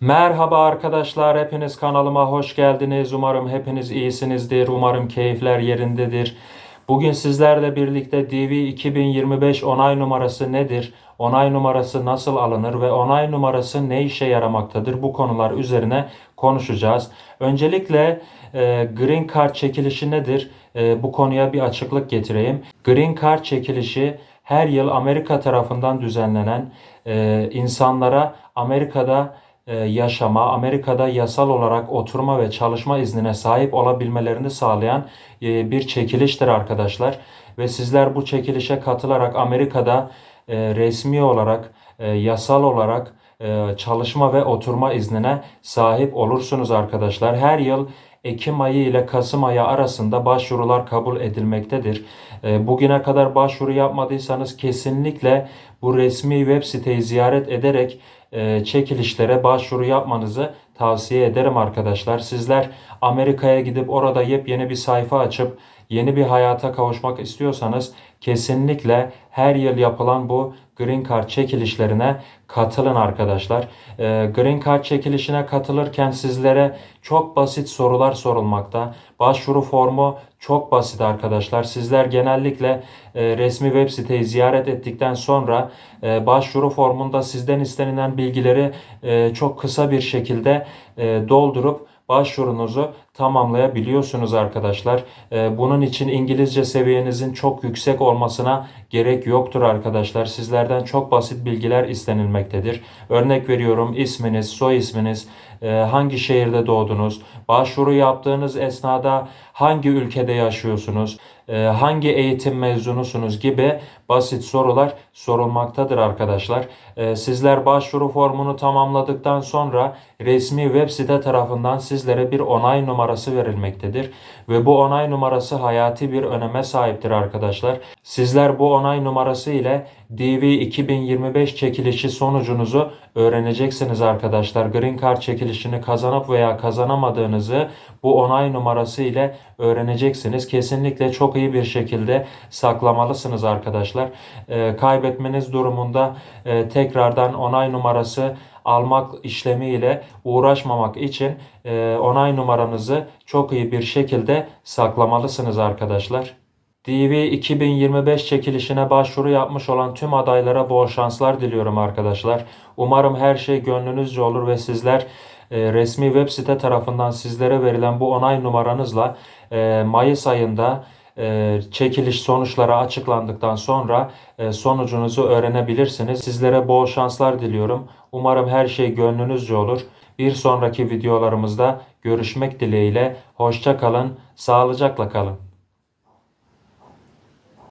Merhaba arkadaşlar, hepiniz kanalıma hoş geldiniz. Umarım hepiniz iyisinizdir. Umarım keyifler yerindedir. Bugün sizlerle birlikte DV 2025 onay numarası nedir? Onay numarası nasıl alınır ve onay numarası ne işe yaramaktadır? Bu konular üzerine konuşacağız. Öncelikle e, Green Card çekilişi nedir? E, bu konuya bir açıklık getireyim. Green Card çekilişi her yıl Amerika tarafından düzenlenen e, insanlara Amerika'da yaşama, Amerika'da yasal olarak oturma ve çalışma iznine sahip olabilmelerini sağlayan e, bir çekiliştir arkadaşlar. Ve sizler bu çekilişe katılarak Amerika'da e, resmi olarak, e, yasal olarak e, çalışma ve oturma iznine sahip olursunuz arkadaşlar. Her yıl Ekim ayı ile Kasım ayı arasında başvurular kabul edilmektedir. E, Bugüne kadar başvuru yapmadıysanız kesinlikle bu resmi web siteyi ziyaret ederek e, çekilişlere başvuru yapmanızı tavsiye ederim arkadaşlar. Sizler Amerika'ya gidip orada yepyeni bir sayfa açıp yeni bir hayata kavuşmak istiyorsanız kesinlikle her yıl yapılan bu Green Card çekilişlerine katılın arkadaşlar. Ee, Green Card çekilişine katılırken sizlere çok basit sorular sorulmakta. Başvuru formu çok basit arkadaşlar. Sizler genellikle e, resmi web siteyi ziyaret ettikten sonra e, başvuru formunda sizden istenilen bilgileri e, çok kısa bir şekilde e, doldurup başvurunuzu tamamlayabiliyorsunuz arkadaşlar. Ee, Bunun için İngilizce seviyenizin çok yüksek olmasına gerek yoktur arkadaşlar. Sizlerden çok basit bilgiler istenilmektedir. Örnek veriyorum isminiz, soy isminiz, e, hangi şehirde doğdunuz, başvuru yaptığınız esnada hangi ülkede yaşıyorsunuz, hangi eğitim mezunusunuz gibi basit sorular sorulmaktadır arkadaşlar. E, Sizler başvuru formunu tamamladıktan sonra resmi web site tarafından sizlere bir onay numarası verilmektedir. Ve bu onay numarası hayati bir öneme sahiptir arkadaşlar. Sizler bu onay numarası ile DV 2025 çekilişi sonucunuzu öğreneceksiniz arkadaşlar. Green Card çekilişini kazanıp veya kazanamadığınızı bu onay numarası ile öğreneceksiniz. Kesinlikle çok iyi bir şekilde saklamalısınız arkadaşlar. Ee, kaybetmeniz durumunda e, tekrardan onay numarası almak işlemiyle uğraşmamak için e, onay numaranızı çok iyi bir şekilde saklamalısınız arkadaşlar. DV 2025 çekilişine başvuru yapmış olan tüm adaylara bol şanslar diliyorum arkadaşlar. Umarım her şey gönlünüzce olur ve sizler e, resmi web site tarafından sizlere verilen bu onay numaranızla e, Mayıs ayında e, çekiliş sonuçları açıklandıktan sonra e, sonucunuzu öğrenebilirsiniz. Sizlere bol şanslar diliyorum. Umarım her şey gönlünüzce olur. Bir sonraki videolarımızda görüşmek dileğiyle. Hoşça kalın, sağlıcakla kalın.